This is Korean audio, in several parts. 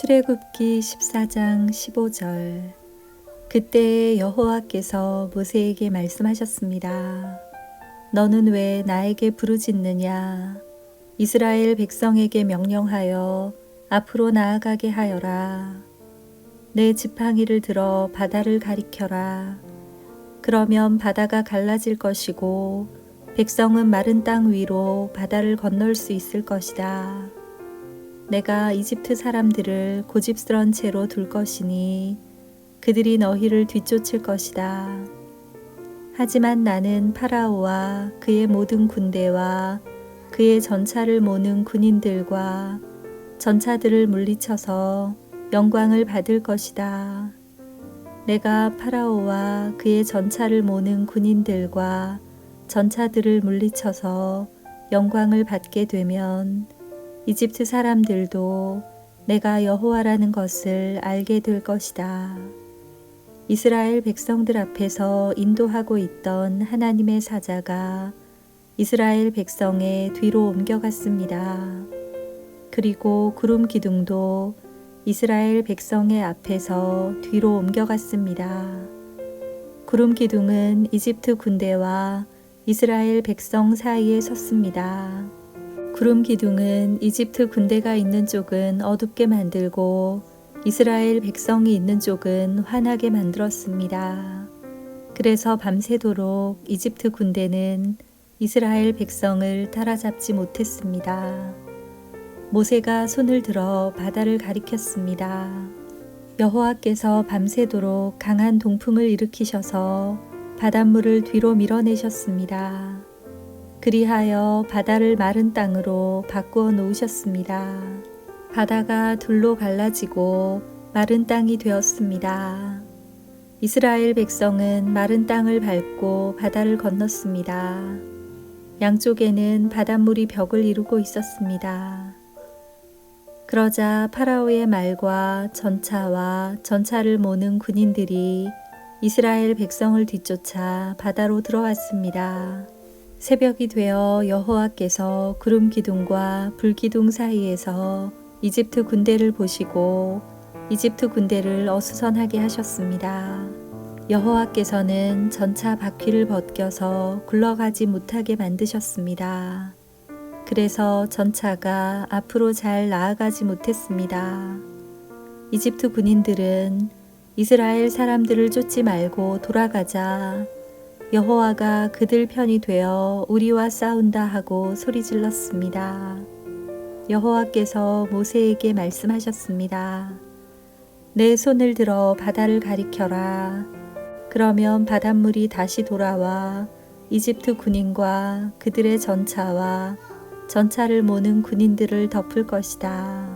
출애굽기 14장 15절 그때 여호와께서 모세에게 말씀하셨습니다. 너는 왜 나에게 부르짖느냐? 이스라엘 백성에게 명령하여 앞으로 나아가게 하여라. 내 지팡이를 들어 바다를 가리켜라. 그러면 바다가 갈라질 것이고 백성은 마른 땅 위로 바다를 건널 수 있을 것이다. 내가 이집트 사람들을 고집스런 채로 둘 것이니 그들이 너희를 뒤쫓을 것이다. 하지만 나는 파라오와 그의 모든 군대와 그의 전차를 모는 군인들과 전차들을 물리쳐서 영광을 받을 것이다. 내가 파라오와 그의 전차를 모는 군인들과 전차들을 물리쳐서 영광을 받게 되면 이집트 사람들도 내가 여호와라는 것을 알게 될 것이다. 이스라엘 백성들 앞에서 인도하고 있던 하나님의 사자가 이스라엘 백성의 뒤로 옮겨갔습니다. 그리고 구름 기둥도 이스라엘 백성의 앞에서 뒤로 옮겨갔습니다. 구름 기둥은 이집트 군대와 이스라엘 백성 사이에 섰습니다. 구름 기둥은 이집트 군대가 있는 쪽은 어둡게 만들고 이스라엘 백성이 있는 쪽은 환하게 만들었습니다. 그래서 밤새도록 이집트 군대는 이스라엘 백성을 따라잡지 못했습니다. 모세가 손을 들어 바다를 가리켰습니다. 여호와께서 밤새도록 강한 동풍을 일으키셔서 바닷물을 뒤로 밀어내셨습니다. 그리하여 바다를 마른 땅으로 바꾸어 놓으셨습니다. 바다가 둘로 갈라지고 마른 땅이 되었습니다. 이스라엘 백성은 마른 땅을 밟고 바다를 건넜습니다. 양쪽에는 바닷물이 벽을 이루고 있었습니다. 그러자 파라오의 말과 전차와 전차를 모는 군인들이 이스라엘 백성을 뒤쫓아 바다로 들어왔습니다. 새벽이 되어 여호와께서 구름 기둥과 불 기둥 사이에서 이집트 군대를 보시고 이집트 군대를 어수선하게 하셨습니다. 여호와께서는 전차 바퀴를 벗겨서 굴러가지 못하게 만드셨습니다. 그래서 전차가 앞으로 잘 나아가지 못했습니다. 이집트 군인들은 이스라엘 사람들을 쫓지 말고 돌아가자 여호와가 그들 편이 되어 우리와 싸운다 하고 소리 질렀습니다. 여호와께서 모세에게 말씀하셨습니다. 내 손을 들어 바다를 가리켜라. 그러면 바닷물이 다시 돌아와 이집트 군인과 그들의 전차와 전차를 모는 군인들을 덮을 것이다.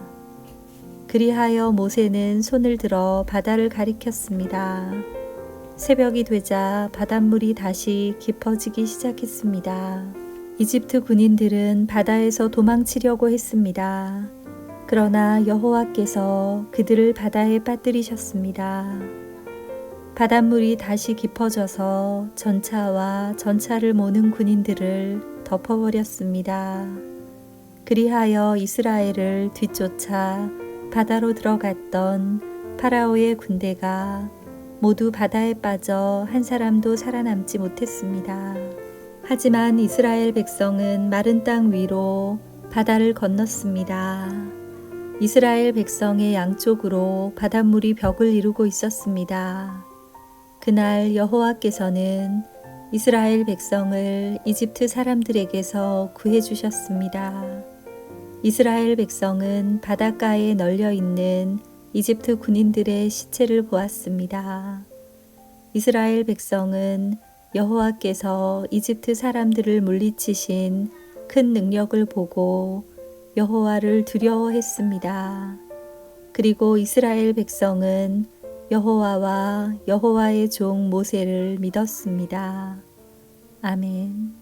그리하여 모세는 손을 들어 바다를 가리켰습니다. 새벽이 되자 바닷물이 다시 깊어지기 시작했습니다. 이집트 군인들은 바다에서 도망치려고 했습니다. 그러나 여호와께서 그들을 바다에 빠뜨리셨습니다. 바닷물이 다시 깊어져서 전차와 전차를 모는 군인들을 덮어버렸습니다. 그리하여 이스라엘을 뒤쫓아 바다로 들어갔던 파라오의 군대가 모두 바다에 빠져 한 사람도 살아남지 못했습니다. 하지만 이스라엘 백성은 마른 땅 위로 바다를 건넜습니다. 이스라엘 백성의 양쪽으로 바닷물이 벽을 이루고 있었습니다. 그날 여호와께서는 이스라엘 백성을 이집트 사람들에게서 구해 주셨습니다. 이스라엘 백성은 바닷가에 널려 있는 이집트 군인들의 시체를 보았습니다. 이스라엘 백성은 여호와께서 이집트 사람들을 물리치신 큰 능력을 보고 여호와를 두려워했습니다. 그리고 이스라엘 백성은 여호와와 여호와의 종 모세를 믿었습니다. 아멘.